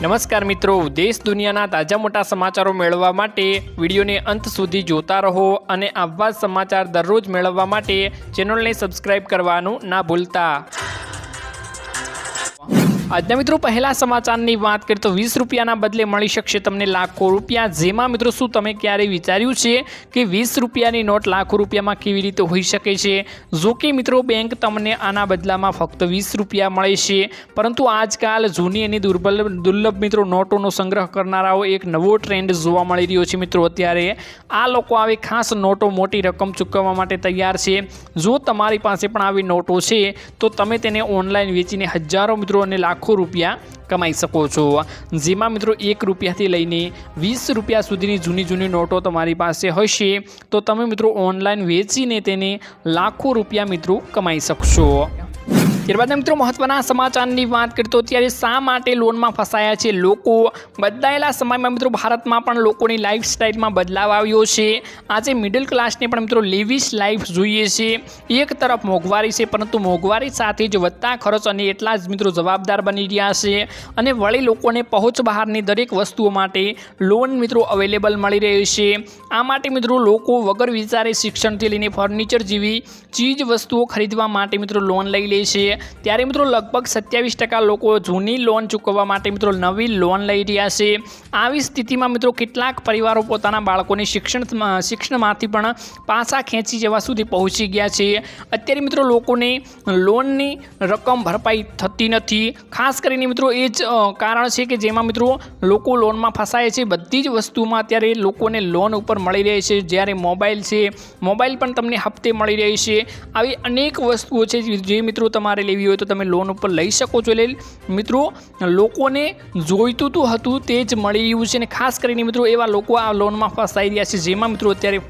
નમસ્કાર મિત્રો. દેશ દુનિયાના તાજા મોટા સમાચારો મેળવવા માટે વિડીયોને અંત સુધી જોતા રહો અને આવા સમાચાર દરરોજ મેળવવા માટે ચેનલને સબસ્ક્રાઇબ કરવાનું ના ભૂલતા. આજના મિત્રો, પહેલા સમાચારની વાત કરીએ તો વીસ રૂપિયાના બદલે મળી શકશે તમને લાખો રૂપિયા. જેમાં મિત્રો, શું તમે ક્યારેય વિચાર્યું છે કે વીસ રૂપિયાની નોટ લાખો રૂપિયામાં કેવી રીતે હોઈ શકે છે? જો કે મિત્રો, બેંક તમને આના બદલામાં ફક્ત વીસ રૂપિયા મળે છે. પરંતુ આજકાલ જૂની અને દુર્બલ દુર્લભ મિત્રો, નોટોનો સંગ્રહ કરનારાઓ એક નવો ટ્રેન્ડ જોવા મળી રહ્યો છે મિત્રો અત્યારે. આ લોકો આવી ખાસ નોટો મોટી રકમ ચૂકવવા માટે તૈયાર છે. જો તમારી પાસે પણ આવી નોટો છે, તો તમે તેને ઓનલાઈન વેચીને હજારો મિત્રો અને લાખો રૂપિયા કમાઈ શકો છો. જેમાં મિત્રો એક રૂપિયાથી લઈને વીસ રૂપિયા સુધીની જૂની જૂની નોટો તમારી પાસે હશે, તો તમે મિત્રો ઓનલાઈન વેચીને તેને લાખો રૂપિયા મિત્રો કમાઈ શકશો. ત્યારબાદ મિત્રો મહત્વના સમાચારની વાત કરીએ તો અત્યારે શા માટે લોનમાં ફસાયા છે લોકો? બદલાયેલા સમયમાં મિત્રો ભારતમાં પણ લોકોની લાઈફસ્ટાઈલમાં બદલાવ આવ્યો છે. આજે મિડલ ક્લાસને પણ મિત્રો લેવિશ લાઈફ જોઈએ છે. એક તરફ મોંઘવારી છે, પરંતુ મોંઘવારી સાથે જ વધતા ખર્ચ અને એટલા જ મિત્રો જવાબદાર બની રહ્યા છે. અને વળી લોકોને પહોંચ બહારની દરેક વસ્તુઓ માટે લોન મિત્રો અવેલેબલ મળી રહી છે. આ માટે મિત્રો લોકો વગર વિચારે શિક્ષણથી લઈને ફર્નિચર જેવી ચીજ વસ્તુઓ ખરીદવા માટે મિત્રો લોન લઈ લે છે. ત્યારે મિત્રો લગભગ સત્યાવીસ ટકા લોકો જૂની લોન ચૂકવવા માટે મિત્રો નવી લોન લઈ રહ્યા છે. આવી સ્થિતિમાં મિત્રો કેટલાક પરિવારો પોતાના બાળકોને શિક્ષણ શિક્ષણમાંથી પણ પાછા ખેંચી જવા સુધી પહોંચી ગયા છે. અત્યારે મિત્રો લોકોને લોનની રકમ ભરપાઈ થતી નથી. ખાસ કરીને મિત્રો એ જ કારણ છે કે જેમાં મિત્રો લોકો લોનમાં ફસાય છે. બધી જ વસ્તુમાં અત્યારે લોકોને લોન ઉપર મળી રહે છે. જ્યારે મોબાઈલ છે, મોબાઈલ પણ તમને હપ્તે મળી રહી છે. આવી અનેક વસ્તુઓ છે જે મિત્રો તમારે લેવી હોય તો તમે લોન ઉપર લઈ શકો છો. એટલે મિત્રો, લોકોને જોઈતું તો હતું તે જ મળી રહ્યું છે. અને ખાસ કરીને મિત્રો, એવા લોકો આ લોનમાં ફસાઈ રહ્યા છે, જેમાં મિત્રો અત્યારે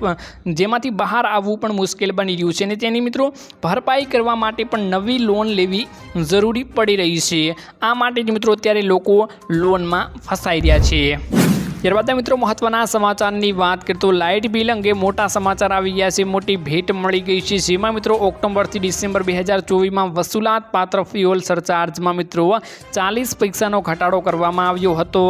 જેમાંથી બહાર આવવું પણ મુશ્કેલ બની રહ્યું છે. અને તેની મિત્રો, ભરપાઈ કરવા માટે પણ નવી લોન લેવી જરૂરી પડી રહી છે. આ માટે જ મિત્રો, અત્યારે લોકો લોનમાં ફસાઈ રહ્યા છે. ત્યારબાદ મિત્રો મહત્વના સમાચારની વાત કરીએ તો લાઇટ બિલ અંગે મોટા સમાચાર આવી ગયા છે. મોટી ભેટ મળી ગઈ છે. જેમાં મિત્રો ઓક્ટોબરથી ડિસેમ્બર બે હજાર ચોવીસમાં વસૂલાત પાત્ર ફ્યુઅલ સરચાર્જમાં મિત્રો ચાલીસ પૈસાનો ઘટાડો કરવામાં આવ્યો હતો.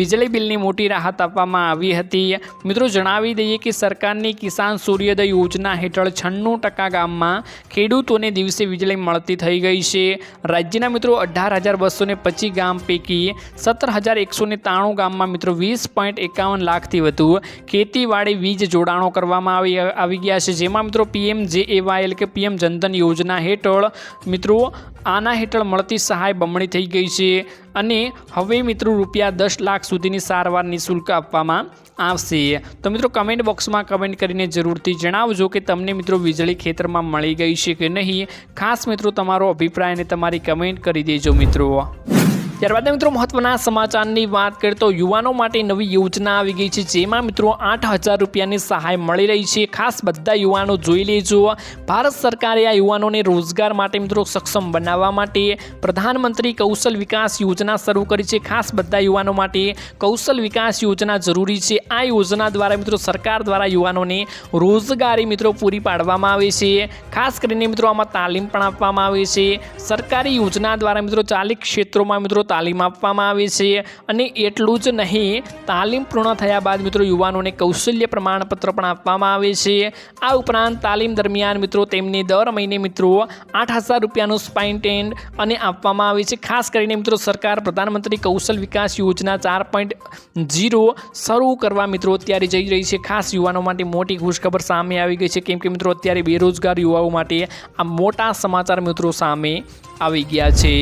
વીજળી બિલની મોટી રાહત આપવામાં આવી હતી. મિત્રો જણાવી દઈએ કે સરકારની કિસાન સૂર્યોદય યોજના હેઠળ છન્નું ટકા ગામમાં ખેડૂતોને દિવસે વીજળી મળતી થઈ ગઈ છે. રાજ્યના મિત્રો અઢાર હજાર બસો ને પચીસ ગામ પૈકી સત્તર હજાર એકસો ને ત્રાણું ગામમાં મિત્રો વીસ પોઈન્ટ એકાવન લાખથી વધુ ખેતીવાડી વીજ જોડાણો કરવામાં આવી આવી ગયા છે. જેમાં મિત્રો પીએમ જે એવાય એટલે કે પીએમ જનધન યોજના હેઠળ મિત્રો આના હેઠળ મળતી સહાય બમણી થઈ ગઈ છે અને હવે મિત્રો રૂપિયા દસ લાખ સુધીની સારવાર નિઃશુલ્ક આપવામાં આવશે. તો મિત્રો કમેન્ટ બોક્સમાં કમેન્ટ કરીને જરૂરથી જણાવજો કે તમને મિત્રો વીજળી ખેતરમાં મળી ગઈ છે કે નહીં. ખાસ મિત્રો તમારો અભિપ્રાય અને તમારી કમેન્ટ કરી દેજો મિત્રો. ત્યારબાદ મિત્રો મહત્વના સમાચારની વાત કરીએ તો યુવાનો માટે નવી યોજના આવી ગઈ છે, જેમાં મિત્રો આઠ હજાર રૂપિયાની સહાય મળી રહી છે. ખાસ બધા યુવાનો જોઈ લેજો. ભારત સરકારે આ યુવાનોને રોજગાર માટે મિત્રો સક્ષમ બનાવવા માટે પ્રધાનમંત્રી કૌશલ વિકાસ યોજના શરૂ કરી છે. ખાસ બધા યુવાનો માટે કૌશલ વિકાસ યોજના જરૂરી છે. આ યોજના દ્વારા મિત્રો સરકાર દ્વારા યુવાનોને રોજગારી મિત્રો પૂરી પાડવામાં આવે છે. ખાસ કરીને મિત્રો આમાં તાલીમ પણ આપવામાં આવે છે. સરકારી યોજના દ્વારા મિત્રો ચાલીસ ક્ષેત્રોમાં મિત્રો તાલીમ આપવામાં આવે છે અને એટલું જ નહીં, તાલીમ પૂર્ણ થયા બાદ મિત્રો યુવાનોને કૌશલ્ય પ્રમાણપત્ર પણ આપવામાં આવે છે. આ ઉપરાંત તાલીમ દરમિયાન મિત્રો તેમને દર મહિને મિત્રો આઠ હજાર રૂપિયાનું સ્પાઇન્ટેન્ડ અને આપવામાં આવે છે. ખાસ કરીને મિત્રો સરકાર પ્રધાનમંત્રી કૌશલ વિકાસ યોજના ચાર પોઈન્ટ જીરો શરૂ કરવા મિત્રો અત્યારે જઈ રહી છે. ખાસ યુવાનો માટે મોટી ખુશખબર સામે આવી ગઈ છે. કેમ કે મિત્રો અત્યારે બેરોજગાર યુવાઓ માટે આ મોટા સમાચાર મિત્રો સામે આવી ગયા છે.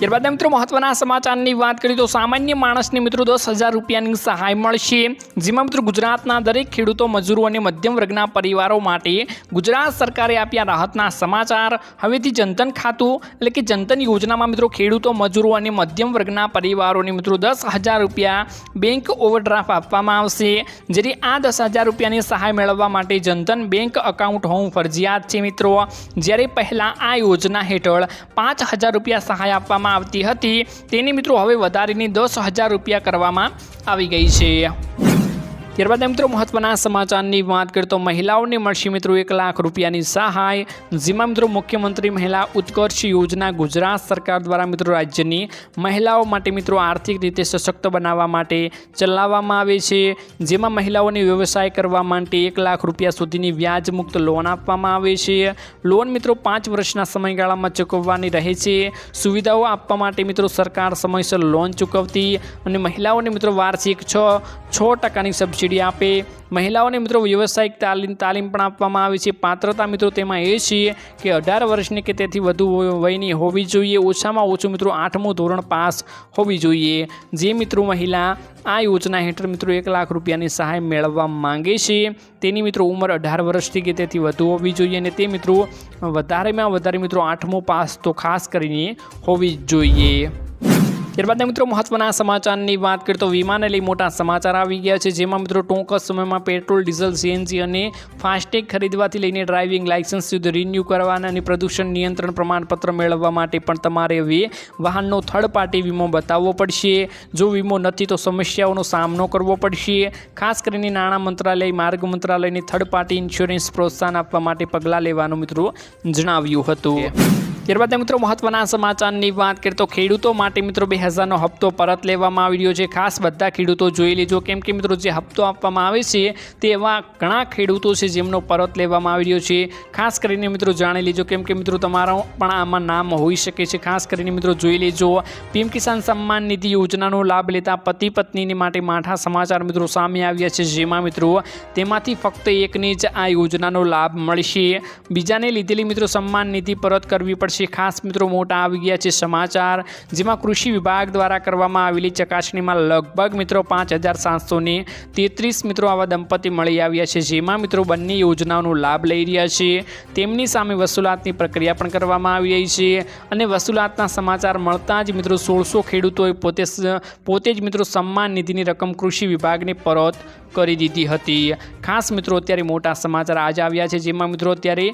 ત્યારબાદ મિત્રો મહત્વના સમાચારની વાત કરીએ તો સામાન્ય માણસને મિત્રો દસ હજાર રૂપિયાની સહાય મળશે, જેમાં મિત્રો ગુજરાતના દરેક ખેડૂતો, મજૂરો અને મધ્યમ વર્ગના પરિવારો માટે ગુજરાત સરકારે આપ્યા રાહતના સમાચાર. હવેથી જનધન ખાતું એટલે કે જનધન યોજનામાં મિત્રો ખેડૂતો, મજૂરો અને મધ્યમ વર્ગના પરિવારોને મિત્રો દસ હજાર રૂપિયા બેંક ઓવરડ્રાફ્ટ આપવામાં આવશે, જેથી આ દસ હજાર રૂપિયાની સહાય મેળવવા માટે જનધન બેંક અકાઉન્ટ હોવું ફરજિયાત છે મિત્રો. જ્યારે પહેલાં આ યોજના હેઠળ પાંચ હજાર રૂપિયા સહાય આપવામાં આવતી હતી. તેની મિત્રો હવે વધારીને દસ હજાર રૂપિયા કરવામાં આવી ગઈ છે. ત્યારબાદ મિત્રો મહત્વના સમાચારની વાત કરીએ તો મહિલાઓને મળશે મિત્રો એક લાખ રૂપિયાની સહાય. જેમાં મિત્રો મુખ્યમંત્રી મહિલા ઉત્કર્ષ યોજના ગુજરાત સરકાર દ્વારા મિત્રો રાજ્યની મહિલાઓ માટે મિત્રો આર્થિક રીતે સશક્ત બનાવવા માટે ચલાવવામાં આવે છે. જેમાં મહિલાઓને વ્યવસાય કરવા માટે એક લાખ રૂપિયા સુધીની વ્યાજ મુક્ત લોન આપવામાં આવે છે. લોન મિત્રો પાંચ વર્ષના સમયગાળામાં ચૂકવવાની રહે છે. સુવિધાઓ આપવા માટે મિત્રો સરકાર સમયસર લોન ચૂકવતી અને મહિલાઓને મિત્રો વાર્ષિક છ છ ટકાની સબસિડી આપે. મહિલાઓને મિત્રો વ્યવસાયિક તાલીમ તાલીમ પણ આપવામાં આવે છે. પાત્રતા મિત્રો તેમાં એ છે કે અઢાર વર્ષની કે તેથી વધુ વયની હોવી જોઈએ. ઓછામાં ઓછું મિત્રો આઠમું ધોરણ પાસ હોવી જોઈએ. જે મિત્રો મહિલા આ યોજના હેઠળ મિત્રો એક લાખ રૂપિયાની સહાય મેળવવા માંગે છે, તેની મિત્રો ઉંમર અઢાર વર્ષથી કે તેથી વધુ હોવી જોઈએ અને તે મિત્રો વધારેમાં વધારે મિત્રો આઠમો પાસ તો ખાસ કરીને હોવી જ જોઈએ. ત્યારબાદ મિત્રો મહત્વના સમાચારની વાત કરીએ તો વિમાને લઈ મોટા સમાચાર આવી ગયા છે, જેમાં મિત્રો ટૂંક સમયમાં પેટ્રોલ, ડીઝલ, સીએનજી અને ફાસ્ટેગ ખરીદવાથી લઈને ડ્રાઇવિંગ લાઇસન્સ સુધી રિન્યૂ કરવાના અને પ્રદૂષણ નિયંત્રણ પ્રમાણપત્ર મેળવવા માટે પણ તમારે હવે વાહનનો થર્ડ પાર્ટી વીમો બતાવવો પડશે. જો વીમો નથી તો સમસ્યાઓનો સામનો કરવો પડશે. ખાસ કરીને નાણાં મંત્રાલય, માર્ગ મંત્રાલયની થર્ડ પાર્ટી ઇન્સ્યોરન્સ પ્રોત્સાહન આપવા માટે પગલાં લેવાનું મિત્રો જણાવ્યું હતું. ત્યારબાદ મિત્રો મહત્વના સમાચારની વાત કરીએ તો ખેડૂતો માટે મિત્રો બે હજારનો હપ્તો પરત લેવામાં આવી રહ્યો છે. ખાસ બધા ખેડૂતો જોઈ લેજો. કેમ કે મિત્રો જે હપ્તો આપવામાં આવે છે તે એવા ઘણા ખેડૂતો છે જેમનો પરત લેવામાં આવી રહ્યો છે. ખાસ કરીને મિત્રો જાણી લેજો. કેમ કે મિત્રો તમારો પણ આમાં નામ હોઈ શકે છે. ખાસ કરીને મિત્રો જોઈ લેજો. પીએમ કિસાન સન્માન નિધિ યોજનાનો લાભ લેતા પતિ પત્નીને માટે માઠા સમાચાર મિત્રો સામે આવ્યા છે. જેમાં મિત્રો તેમાંથી ફક્ત એકને જ આ યોજનાનો લાભ મળશે. બીજાને લીધેલી મિત્રો સન્માન નિધિ પરત કરવી પડશે. ખાસ મિત્રો મોટા આવી ગયા છે સમાચાર, જેમાં કૃષિ વિભાગ દ્વારા કરવામાં આવેલી ચકાસણીમાં લગભગ મિત્રો પાંચ હજાર સાતસો ને તેત્રીસ મિત્રો આવા દંપતી મળી આવ્યા છે, જેમાં મિત્રો બંને યોજનાઓનો લાભ લઈ રહ્યા છે. તેમની સામે વસૂલાતની પ્રક્રિયા પણ કરવામાં આવી રહી છે અને વસૂલાતના સમાચાર મળતા જ મિત્રો સોળસો ખેડૂતોએ પોતે પોતે જ મિત્રો સન્માન નિધિની રકમ કૃષિ વિભાગને પરત કરી દીધી હતી. ખાસ મિત્રો અત્યારે મોટા સમાચાર આજે આવ્યા છે, જેમાં મિત્રો અત્યારે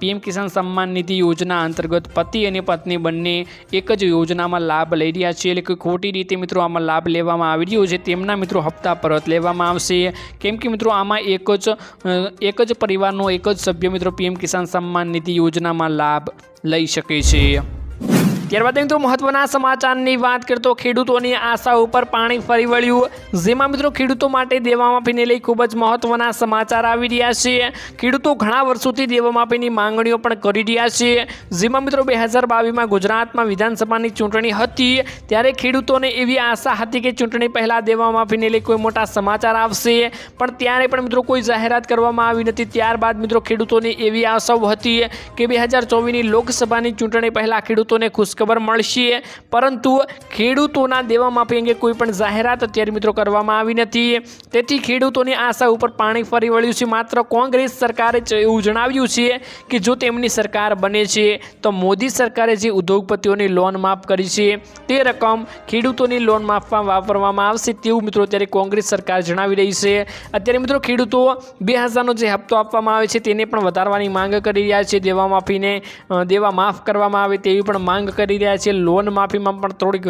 પીએમ કિસાન સન્માન નિધિ યોજના અંતર્ગત પતિ અને પત્ની બંને એક જ યોજનામાં લાભ લઈ રહ્યા છે. એટલે કે ખોટી રીતે મિત્રો આમાં લાભ લેવામાં આવી રહ્યો છે, તેમના મિત્રો હપ્તા પરત લેવામાં આવશે. કેમ કે મિત્રો આમાં એક જ એક જ પરિવારનો એક જ સભ્ય મિત્રો પીએમ કિસાન સન્માન નિધિ યોજનામાં લાભ લઈ શકે છે. ત્યારબાદ મિત્રો મહત્વના સમાચારની વાત કરતો ખેડૂતોની આશા ઉપર પાણી ફરી વળ્યું. જેમાં મિત્રો ખેડૂતો માટે દેવામાફીને લઈ ખૂબ જ મહત્વના સમાચાર આવી રહ્યા છે. ખેડૂતો ઘણા વર્ષોથી દેવામાફીની માંગણીઓ પણ કરી રહ્યા છે. જેમાં મિત્રો બે હજાર બાવીસમાં ગુજરાતમાં વિધાનસભાની ચૂંટણી હતી. ત્યારે ખેડૂતોને એવી આશા હતી કે ચૂંટણી પહેલાં દેવામાફીને લઈ કોઈ મોટા સમાચાર આવશે. પણ ત્યારે પણ મિત્રો કોઈ જાહેરાત કરવામાં આવી નથી. ત્યારબાદ મિત્રો ખેડૂતોની એવી આશાઓ હતી કે બે હજાર ચોવીસની લોકસભાની ચૂંટણી પહેલાં ખેડૂતોને ખુશખબર મળશે. પરંતુ ખેડૂતોના દેવા માફી અંગે કોઈ પણ જાહેરાત અત્યારે મિત્રો કરવામાં આવી નથી. તેથી ખેડૂતોની આશા ઉપર પાણી ફરી વળ્યું છે. માત્ર કોંગ્રેસ સરકારે એવું જણાવ્યું છે કે જો તેમની સરકાર બને છે, તો મોદી સરકારે જે ઉદ્યોગપતિઓની લોન માફ કરી છે, તે રકમ ખેડૂતોની લોન માફમાં વાપરવામાં આવશે તેવું મિત્રો અત્યારે કોંગ્રેસ સરકાર જણાવી રહી છે. અત્યારે મિત્રો ખેડૂતો બે હજારનો જે હપ્તો આપવામાં આવે છે, તેને પણ વધારવાની માંગ કરી રહ્યા છે. દેવા માફીને દેવા માફ કરવામાં આવે તેવી પણ માંગ કરી રહ્યા છે. લોન માફીમાં પણ થોડીક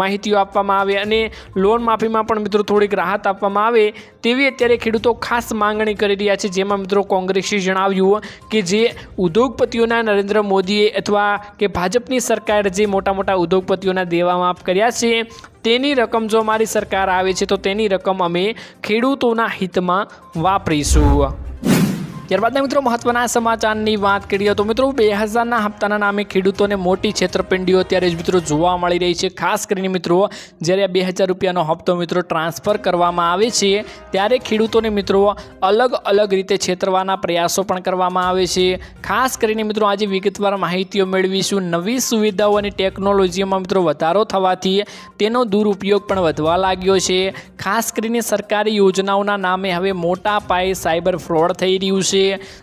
માહિતીઓ આપવામાં આવે અને લોન માફીમાં પણ મિત્રો થોડીક રાહત આપવામાં આવે તેવી અત્યારે ખેડૂતો ખાસ માંગણી કરી રહ્યા છે. જેમાં મિત્રો કોંગ્રેસે જણાવ્યું કે જે ઉદ્યોગપતિઓના નરેન્દ્ર મોદીએ અથવા કે ભાજપની સરકારે જે મોટા મોટા ઉદ્યોગપતિઓના દેવા માફ કર્યા છે, તેની રકમ જો અમારી સરકાર આવે છે, તો તેની રકમ અમે ખેડૂતોના હિતમાં વાપરીશું. ત્યારબાદ મિત્રો મહત્વના સમાચારની વાત કરીએ તો મિત્રો બે હજારના હપ્તાના નામે ખેડૂતોને મોટી છેતરપિંડીઓ અત્યારે જ મિત્રો જોવા મળી રહી છે. ખાસ કરીને મિત્રો જ્યારે બે હજાર રૂપિયાનો હપ્તો મિત્રો ટ્રાન્સફર કરવામાં આવે છે, ત્યારે ખેડૂતોને મિત્રો અલગ અલગ રીતે છેતરવાના પ્રયાસો પણ કરવામાં આવે છે. ખાસ કરીને મિત્રો આજે વિગતવાર માહિતીઓ મેળવીશું. નવી સુવિધાઓ અને ટેકનોલોજીમાં મિત્રો વધારો થવાથી તેનો દુરુપયોગ પણ વધવા લાગ્યો છે. ખાસ કરીને સરકારી યોજનાઓના નામે હવે મોટા પાયે સાયબર ફ્રોડ થઈ રહ્યું છે.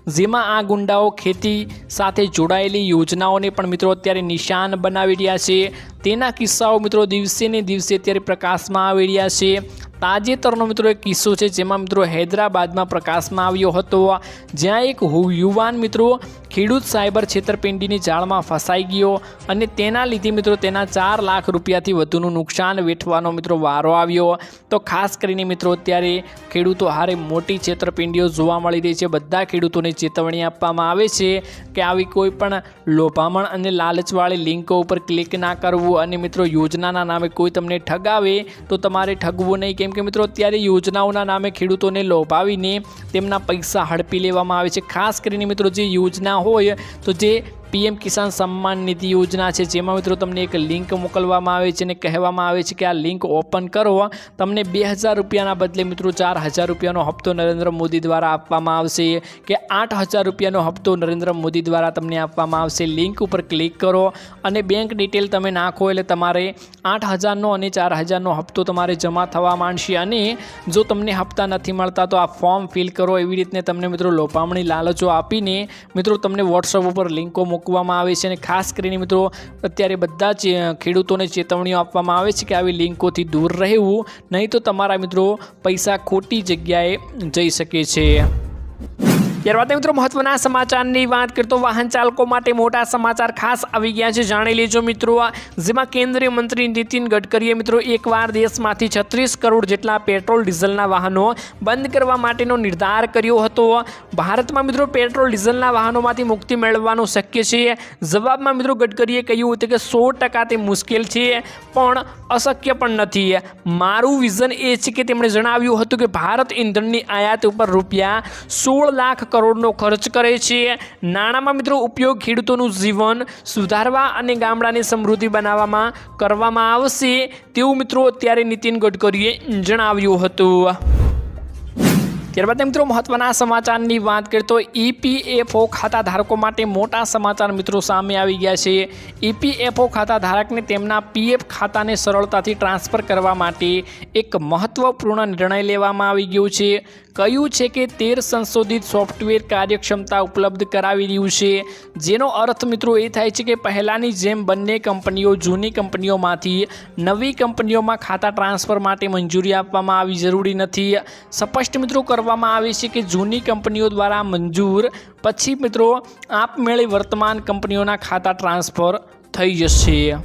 જેમાં આ ગુંડાઓ ખેતી સાથે જોડાયેલી યોજનાઓને પણ મિત્રો અત્યારે નિશાન બનાવી રહ્યા છે. તેના કિસ્સાઓ મિત્રો દિવસે ને દિવસે અત્યારે પ્રકાશમાં આવી રહ્યા છે. તાજેતરનો મિત્રો એક કિસ્સો છે જેમાં મિત્રો હૈદરાબાદમાં પ્રકાશમાં આવ્યો હતો. જ્યાં એક યુવાન મિત્રો ખેડૂત સાયબર છેતરપિંડીની જાળમાં ફસાઈ ગયો અને તેના લીધે મિત્રો તેના ચાર લાખ રૂપિયાથી વધુનું નુકસાન વેઠવાનો મિત્રો વારો આવ્યો. તો ખાસ કરીને મિત્રો અત્યારે ખેડૂતો હારે મોટી છેતરપિંડીઓ જોવા મળી રહી છે. બધા ખેડૂતોને ચેતવણી આપવામાં આવે છે કે આવી કોઈ પણ લોભામણ અને લાલચવાળી લિંકો ઉપર ક્લિક ના કરવું અને મિત્રો યોજનાના નામે કોઈ તમને ઠગાવે તો તમારે ઠગવું નહીં, કેમ કે મિત્રો, અત્યારે યોજનાઓના નામે ખેડૂતોને લોભાવીને તેમના પૈસા હડપી લેવામાં આવે છે. ખાસ કરીને મિત્રો, જે યોજના હોય, તો જે પીએમ કિસાન સન્માન નિધિ યોજના છે. જેમાં મિત્રો તમને એક લિંક મોકલવામાં આવે છે અને કહેવામાં આવે છે કે આ લિંક ઓપન કરો. તમને બે હજાર રૂપિયાના બદલે મિત્રો ચાર હજાર રૂપિયાનો હપ્તો નરેન્દ્ર મોદી દ્વારા આપવામાં આવશે. કે આઠ હજાર રૂપિયાનો હપ્તો નરેન્દ્ર મોદી દ્વારા તમને આપવામાં આવશે. લિંક ઉપર ક્લિક કરો અને બેંક ડિટેલ તમે નાખો એટલે તમારે આઠ હજારનો અને ચાર હજારનો હપ્તો તમારે જમા થવા માંડશે. અને જો તમને હપ્તા નથી મળતા તો આ ફોર્મ ફિલ કરો. એવી રીતને તમને મિત્રો લોપામણી લાલચો આપીને મિત્રો તમને વોટ્સઅપ ઉપર લિંકો મૂકવામાં આવે છે અને ખાસ કરીને મિત્રો, અત્યારે બધા જ ખેડૂતોને ચેતવણીઓ આપવામાં આવે છે કે આવી લિંકોથી દૂર રહેવું, નહીં તો તમારા મિત્રો પૈસા ખોટી જગ્યાએ જઈ શકે છે. ત્યારબાદ મિત્રો મહત્વના સમાચારની વાત કરતો વાહન ચાલકો માટે મોટા સમાચાર ખાસ આવી ગયા છે. જાણી લેજો મિત્રો જેમાં કેન્દ્રીય મંત્રી નીતિન ગડકરીએ મિત્રો એકવાર દેશમાંથી છત્રીસ કરોડ જેટલા પેટ્રોલ ડીઝલના વાહનો બંધ કરવા માટેનો નિર્ધાર કર્યો હતો. ભારતમાં મિત્રો પેટ્રોલ ડીઝલના વાહનોમાંથી મુક્તિ મેળવવાનું શક્ય છે. જવાબમાં મિત્રો ગડકરીએ કહ્યું હતું કે સો ટકા તે મુશ્કેલ છે, પણ અશક્ય પણ નથી. મારું વિઝન એ છે કે તેમણે જણાવ્યું હતું કે ભારત ઇંધણની આયાત ઉપર રૂપિયા સોળ લાખ કરોડનો ખર્ચ કરે છે. નાણાંમાં મિત્રો ઉપયોગ ખેડૂતોનું જીવન સુધારવા અને ગામડાની સમૃદ્ધિ બનાવવામાં કરવામાં આવશે. તેવું મિત્રો અત્યારે નીતિન ગડકરીએ જણાવ્યું હતું. ત્યારબાદ મિત્રો મહત્વના સમાચારની વાત કરીએ તો ઈપીએફઓ ખાતા ધારકો માટે મોટા સમાચાર મિત્રો સામે આવી ગયા છે. ઈપીએફઓ ખાતા ધારકને તેમના પીએફ ખાતાને સરળતાથી ટ્રાન્સફર કરવા માટે એક મહત્વપૂર્ણ નિર્ણય લેવામાં આવી ગયો છે. કહ્યું છે કે તેર સંશોધિત સોફ્ટવેર કાર્યક્ષમતા ઉપલબ્ધ કરાવી રહ્યું છે. જેનો અર્થ મિત્રો એ થાય છે કે પહેલાંની જેમ બંને કંપનીઓ જૂની કંપનીઓમાંથી નવી કંપનીઓમાં ખાતા ટ્રાન્સફર માટે મંજૂરી આપવામાં આવી જરૂરી નથી. સ્પષ્ટ મિત્રો કરવામાં આવે છે કે જૂની કંપનીઓ દ્વારા મંજૂર. પછી મિત્રો, આપમેળે વર્તમાન કંપનીઓના ખાતા ટ્રાન્સફર થઈ જશે.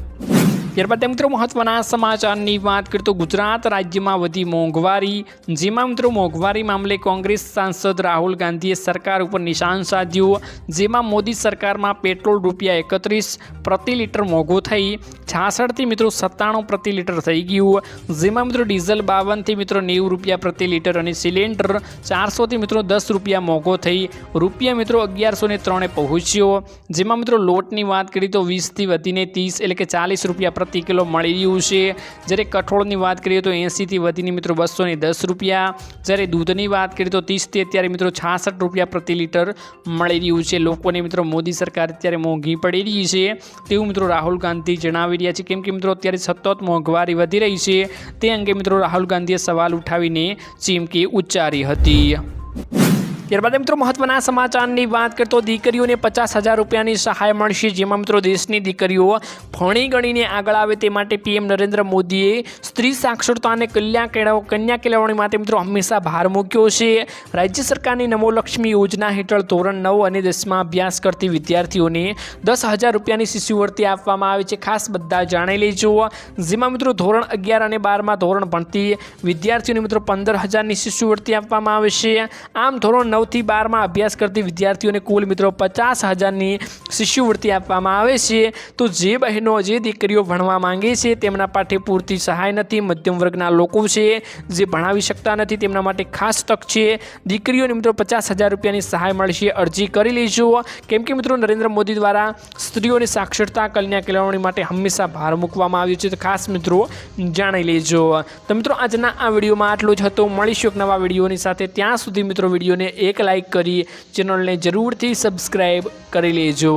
ત્યારબાદ મિત્રો મહત્વના સમાચારની વાત કરીએ તો ગુજરાત રાજ્યમાં વધી મોંઘવારી. જેમાં મિત્રો મોંઘવારી મામલે કોંગ્રેસ સાંસદ રાહુલ ગાંધીએ સરકાર ઉપર નિશાન સાધ્યું. જેમાં મોદી સરકારમાં પેટ્રોલ રૂપિયા એકત્રીસ પ્રતિ લીટર મોંઘું થઈ. છાસઠથી મિત્રો સત્તાણું પ્રતિ લીટર થઈ ગયું. જેમાં મિત્રો ડીઝલ બાવનથી મિત્રો નેવું રૂપિયા પ્રતિ લીટર અને સિલિન્ડર ચારસોથી મિત્રો દસ રૂપિયા મોંઘો થઈ. રૂપિયા મિત્રો અગિયારસો ત્રણે પહોંચ્યો. જેમાં મિત્રો લોટની વાત કરીએ તો વીસથી વધીને ત્રીસ એટલે કે ચાલીસ રૂપિયા પ્રતિ કિલો મળી રહ્યું છે. જ્યારે કઠોળની વાત કરીએ તો એંસીથી વધીને મિત્રો બસો દસ રૂપિયા. જ્યારે દૂધની વાત કરીએ તો ત્રીસથી અત્યારે મિત્રો છાસઠ રૂપિયા પ્રતિ લીટર મળી રહ્યું છે. લોકોને મિત્રો મોદી સરકાર અત્યારે મોંઘી પડી રહી છે. તેવું મિત્રો રાહુલ ગાંધી જણાવી રહ્યા છે. કેમ કે મિત્રો અત્યારે સતત મોંઘવારી વધી રહી છે. તે અંગે મિત્રો રાહુલ ગાંધીએ સવાલ ઉઠાવીને ચીમકી ઉચ્ચારી હતી. ત્યારબાદ મિત્રો મહત્વના સમાચારની વાત કરતો દીકરીઓને પચાસ હજાર રૂપિયાની સહાય મળશે, જેમાં મિત્રો દેશની દીકરીઓ ભણી ગણીને આગળ આવે તે માટે પીએમ નરેન્દ્ર મોદીએ સ્ત્રી સાક્ષરતા અને કલ્યાણ કેળવ, કન્યા કેળવણી માટે મિત્રો હંમેશા ભાર મૂક્યો છે. રાજ્ય સરકારની નમોલક્ષ્મી યોજના હેઠળ ધોરણ નવ અને દસમાં અભ્યાસ કરતી વિદ્યાર્થીઓને દસ હજાર રૂપિયાની શિષ્યવૃત્તિ આપવામાં આવે છે. ખાસ બધા જાણી લેજો. જેમાં મિત્રો ધોરણ અગિયાર અને બારમાં ધોરણ ભણતી વિદ્યાર્થીઓને મિત્રો પંદર હજારની શિષ્યવૃત્તિ આપવામાં આવે છે. આમ ધોરણ નવથી બારમાં અભ્યાસ કરતી વિદ્યાર્થીઓને કુલ મિત્રો પચાસ હજારની શિષ્યવૃત્તિ આપવામાં આવે છે. તો જે બહેનો, જે દીકરીઓ ભણવા માંગે છે, તેમના પાઠે પૂરતી સહાય નથી. મધ્યમ વર્ગના લોકો છે જે ભણાવી શકતા નથી, તેમના માટે ખાસ તક છે. દીકરીઓને મિત્રો પચાસ હજાર રૂપિયાની સહાય મળશે. અરજી કરી લેજો. કેમ કે મિત્રો નરેન્દ્ર મોદી દ્વારા સ્ત્રીઓની સાક્ષરતા કલ્યાણ કેળવણી માટે હંમેશા ભાર મૂકવામાં આવ્યો છે. તો ખાસ મિત્રો જાણી લેજો. તો મિત્રો આજના આ વિડીયોમાં આટલું જ હતું. મળીશું એક નવા વિડીયોની સાથે. ત્યાં સુધી મિત્રો વિડીયોને એક લાઇક કરી ચેનલને જરૂરથી સબસ્ક્રાઈબ કરી લેજો.